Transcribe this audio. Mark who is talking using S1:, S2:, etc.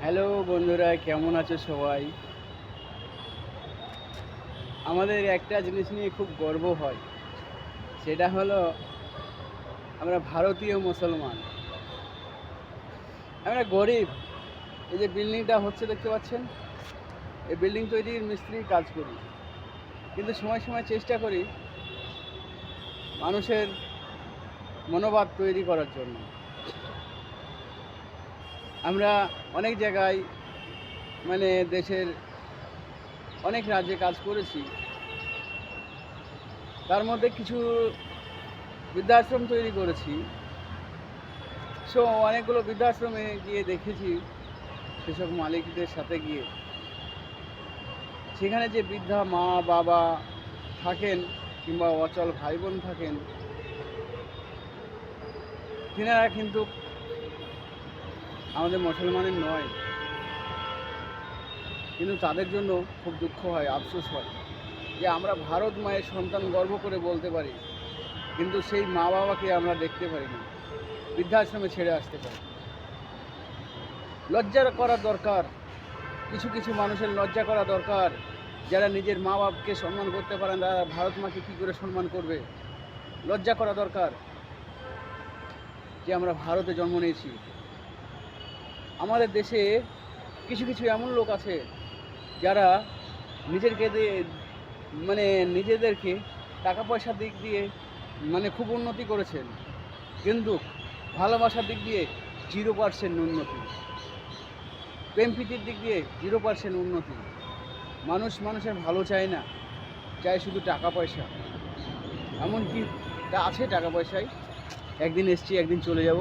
S1: Hello বন্ধুরা, কেমন আছো সবাই? আমাদের একটা জিনিস নিয়ে খুব গর্ব হয়। সেটা হলো, আমরা ভারতীয় মুসলমান। আমরা গরিব। এই যে বিল্ডিংটা হচ্ছে, দেখতে পাচ্ছেন? এই বিল্ডিং তৈরির মিস্ত্রি কাজ করি। কিন্তু সময় সময় চেষ্টা করি মানুষের মনোভাব তৈরি করার জন্য। আমরা অনেক জায়গায় মানে দেশের অনেক রাজ্যে কাজ করেছি। তার মধ্যে কিছু বৃদ্ধাশ্রম তৈরি করেছি। সো অনেকগুলো বৃদ্ধাশ্রমে গিয়ে দেখেছি সেসব মালিকদের সাথে গিয়ে। সেখানে যে বৃদ্ধা মা, বাবা থাকেন কিংবা অচল ভাই বোন থাকেন, তিনারা কিন্তু আমাদের মুসলমানের নয়। কিন্তু তাদের জন্য খুব দুঃখ হয়, আফসোস হয় যে আমরা ভারত মায়ের সন্তান গর্ব করে বলতে পারি, কিন্তু সেই মা বাবাকে আমরা দেখতে পারি না। বৃদ্ধাশ্রমে ছেড়ে আসতে পারি লজ্জা করা দরকার, কিছু কিছু মানুষের লজ্জা করা দরকার, যারা নিজের মা বাপকে সম্মান করতে পারেন তারা ভারত মাকে কী করে সম্মান করবে? লজ্জা করা দরকার যে আমরা ভারতে জন্ম নিয়েছি। আমাদের দেশে কিছু কিছু এমন লোক আছে যারা নিজেরকে মানে নিজেদেরকে টাকা পয়সার দিক দিয়ে মানে খুব উন্নতি করেছেন। কিন্তু ভালোবাসার দিক দিয়ে জিরো পার্সেন্ট উন্নতি। প্রেম প্রীতির দিক দিয়ে জিরো পার্সেন্ট উন্নতি। মানুষ মানুষের ভালো চায় না, চায় শুধু টাকা পয়সা। এমনকি আছে টাকা পয়সায়। একদিন এসছি, একদিন চলে যাব।